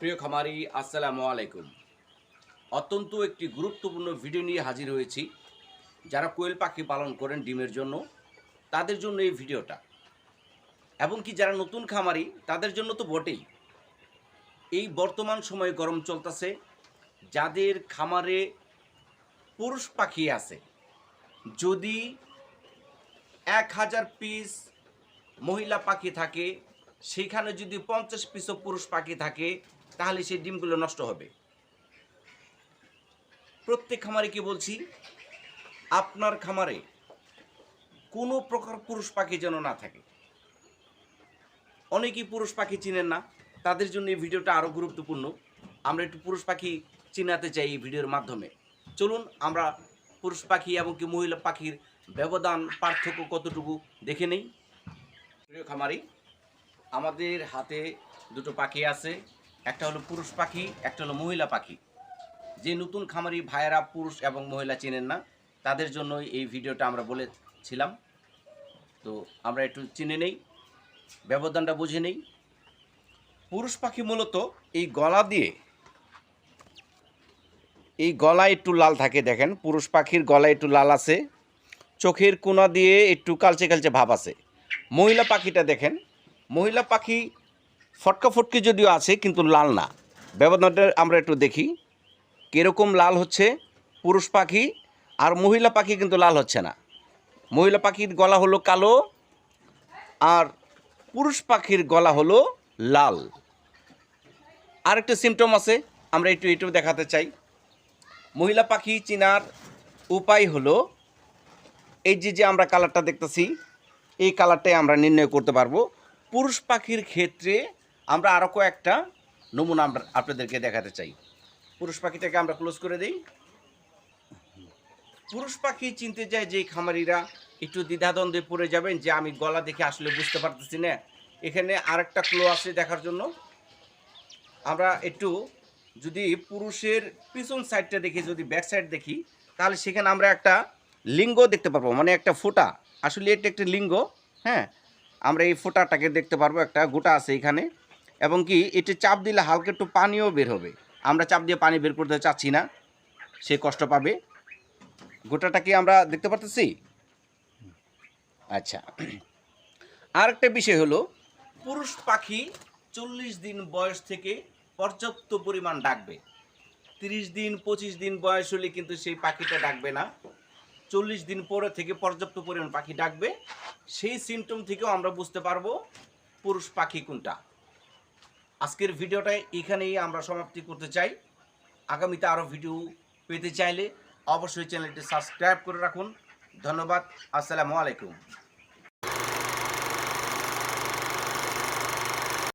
প্রিয় খামারি, আসসালামু আলাইকুম। অত্যন্ত একটি গুরুত্বপূর্ণ ভিডিও নিয়ে হাজির হয়েছি। যারা কোয়েল পাখি পালন করেন ডিমের জন্য, তাদের জন্য এই ভিডিওটা। এবং কি যারা নতুন খামারি, তাদের জন্য তো বটেই। এই বর্তমান সময়ে গরম চলতেছে। যাদের খামারে পুরুষ পাখি আছে, যদি এক হাজার পিস মহিলা পাখি থাকে সেখানে যদি পঞ্চাশ পিসও পুরুষ পাখি থাকে, তাহলে সেই ডিমগুলো নষ্ট হবে। প্রত্যেক খামারে কি বলছি? আপনার খামারে কোনো প্রকার পুরুষ পাখি যেন না থাকে। অনেকেই পুরুষ পাখি চিনেন না, তাদের জন্য এই ভিডিওটা আরও গুরুত্বপূর্ণ। আমরা একটু পুরুষ পাখি চিনাতে চাই এই ভিডিওর মাধ্যমে। চলুন, আমরা পুরুষ পাখি এবং কি মহিলা পাখির ব্যবধান, পার্থক্য কতটুকু দেখে নেই। প্রিয় খামারি আমাদের হাতে দুটো পাখি আছে। একটা হলো পুরুষ পাখি, একটা হলো মহিলা পাখি। যে নতুন খামারি ভাইয়েরা পুরুষ এবং মহিলা চেনেন না, তাদের জন্য এই ভিডিওটা আমরা বলেছিলাম। তো আমরা একটু চিনে নেই, ব্যবধানটা বুঝে নেই। পুরুষ পাখি মূলত এই গলা দিয়ে, এই গলা একটু লাল থাকে দেখেন। পুরুষ পাখির গলা একটু লাল আছে, চোখের কোনা দিয়ে একটু কালচে কালচে ভাব আছে। মহিলা পাখিটা দেখেন মহিলা পাখি ফটকা ফটকি যদিও আছে, কিন্তু লাল না। ব্যবধানটা আমরা একটু দেখি। কীরকম লাল হচ্ছে? পুরুষ পাখি আর মহিলা পাখি কিন্তু লাল হচ্ছে না। মহিলা পাখির গলা হলো কালো আর পুরুষ পাখির গলা হলো লাল। আরেকটা সিমটম আছে, আমরা একটু একটু দেখাতে চাই। মহিলা পাখি চিনার উপায় হলো, এই যে যে আমরা কালারটা দেখতেছি, এই কালারটাই আমরা নির্ণয় করতে পারব। পুরুষ পাখির ক্ষেত্রে আমরা আরও কয়েকটা নমুনা আমরা আপনাদেরকে দেখাতে চাই। পুরুষ পাখিটাকে আমরা ক্লোজ করে দিই। পুরুষ পাখি চিনতে যায় যে খামারিরা একটু দ্বিধাদ্বন্দ্বে পড়ে যাবেন যে আমি গলা দেখে আসলে বুঝতে পারতেছি না। এখানে আরেকটা ক্লো আছে দেখার জন্য। আমরা একটু যদি পুরুষের পিছন সাইডটা দেখি, যদি ব্যাক সাইড দেখি, তাহলে সেখানে আমরা একটা লিঙ্গ দেখতে পারব। মানে একটা ফোটা। আসলে এটা একটা লিঙ্গ হ্যাঁ? আমরা এই ফোঁটাটাকে দেখতে পারব, একটা গোটা আছে এখানে। এবং কি, এটি চাপ দিলে হালকা একটু পানিও বের হবে। আমরা চাপ দিয়ে পানি বের করতে চাচ্ছি না, সে কষ্ট পাবে। গোটাটা কি আমরা দেখতে পারতেছি? আচ্ছা। আর একটা বিষয় হলো, পুরুষ পাখি চল্লিশ দিন বয়স থেকে পর্যাপ্ত পরিমাণ ডাকবে। তিরিশ দিন, পঁচিশ দিন বয়স হলে কিন্তু সেই পাখিটা ডাকবে না। চল্লিশ দিন পরে থেকে পর্যাপ্ত পরিমাণ পাখি ডাকবে, সেই সিমটম থেকেও আমরা বুঝতে পারব পুরুষ পাখি কোনটা। আজকের ভিডিওটা এখানেই আমরা সমাপ্তি করতে চাই। আগামীতে আরও ভিডিও পেতে চাইলে অবশ্যই চ্যানেলটি সাবস্ক্রাইব করে রাখুন। ধন্যবাদ, আসসালামু আলাইকুম।